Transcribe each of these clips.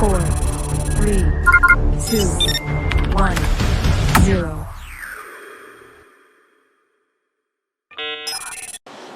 four, three, two, one, zero.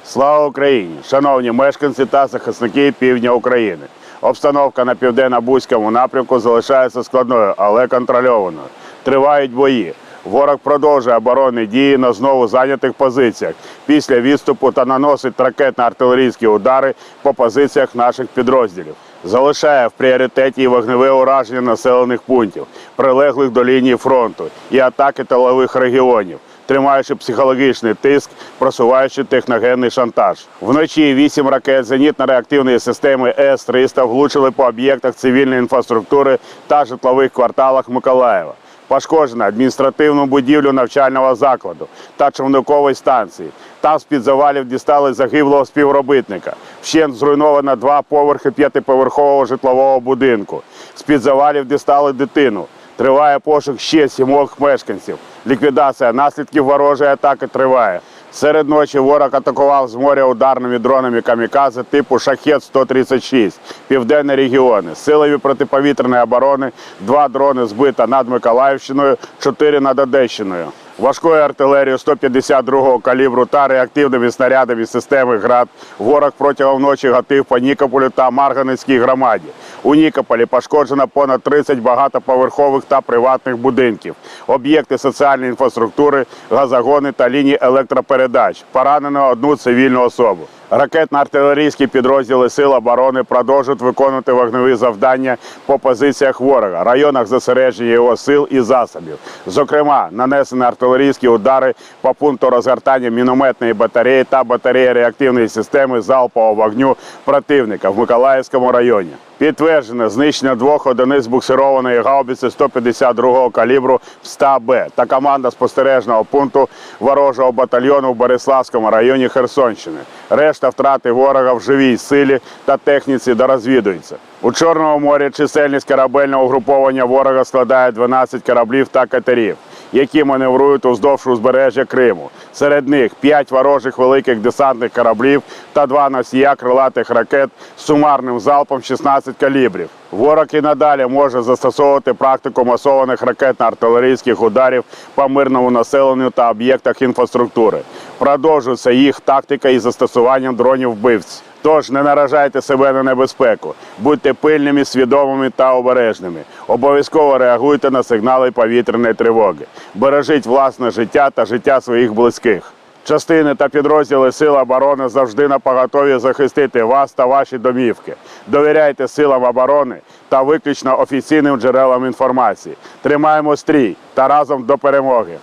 Слава Україні! Шановні мешканці та захисники півдня України. Обстановка на південно-бузькому напрямку залишається складною, але контрольованою. Тривають бої. Ворог продовжує оборонні дії на знову зайнятих позиціях після відступу та наносить ракетно-артилерійські удари по позиціях наших підрозділів. Залишає в пріоритеті і вогневе ураження населених пунктів, прилеглих до лінії фронту і атаки тилових регіонів тримаючи психологічний тиск, просуваючи техногенний шантаж. Вночі вісім ракет зенітно-реактивної системи С-300 влучили по об'єктах цивільної інфраструктури та житлових кварталах Миколаєва. Пошкоджено адміністративну будівлю навчального закладу та човникової станції. Там з-під завалів дістали загиблого співробітника. Вщент зруйновано два поверхи п'ятиповерхового житлового будинку. З-під завалів дістали дитину. Триває пошук ще сімох мешканців. Ліквідація наслідків ворожої атаки триває. Серед ночі ворог атакував з моря ударними дронами камікадзе типу Шахет-136 південні регіони. силові протиповітряної оборони два дрони збито над Миколаївщиною, чотири над Одещиною. Важкою артилерією 152-го калібру та реактивними снарядами системи ГРАД ворог протягом ночі гатив по Нікополю та Марганецькій громаді. У Нікополі пошкоджено понад 30 багатоповерхових та приватних будинків, об'єкти соціальної інфраструктури, газогони та лінії електропередач. Поранено одну цивільну особу. Ракетно-артилерійські підрозділи Сил оборони продовжують виконувати вогневі завдання по позиціях ворога, районах зосередження його сил і засобів. Зокрема, нанесені артилерійські удари по пункту розгортання мінометної батареї та батареї реактивної системи залпового вогню противника в Миколаївському районі. Підтверджено знищення двох одиниць буксированої гаубиці 152-го калібру в 100Б та команда спостережного пункту ворожого батальйону в Бориславському районі Херсонщини. Решта втрати ворога в живій силі та техніці дорозвідується. У Чорному морі чисельність корабельного угруповання ворога складає 12 кораблів та катерів які маневрують уздовж узбережжя Криму. Серед них 5 ворожих великих десантних кораблів та два носія крилатих ракет з сумарним залпом 16 калібрів. Ворог і надалі може застосовувати практику масованих ракетно-артилерійських ударів по мирному населенню та об'єктах інфраструктури. Продовжується їх тактика із застосуванням дронів вбивць. Тож не наражайте себе на небезпеку, будьте пильними, свідомими та обережними. Обов'язково реагуйте на сигнали повітряної тривоги. Бережіть власне життя та життя своїх близьких. Частини та підрозділи Сил оборони завжди на поготові захистити вас та ваші домівки. Довіряйте силам оборони та виключно офіційним джерелам інформації. Тримаємо стрій та разом до перемоги.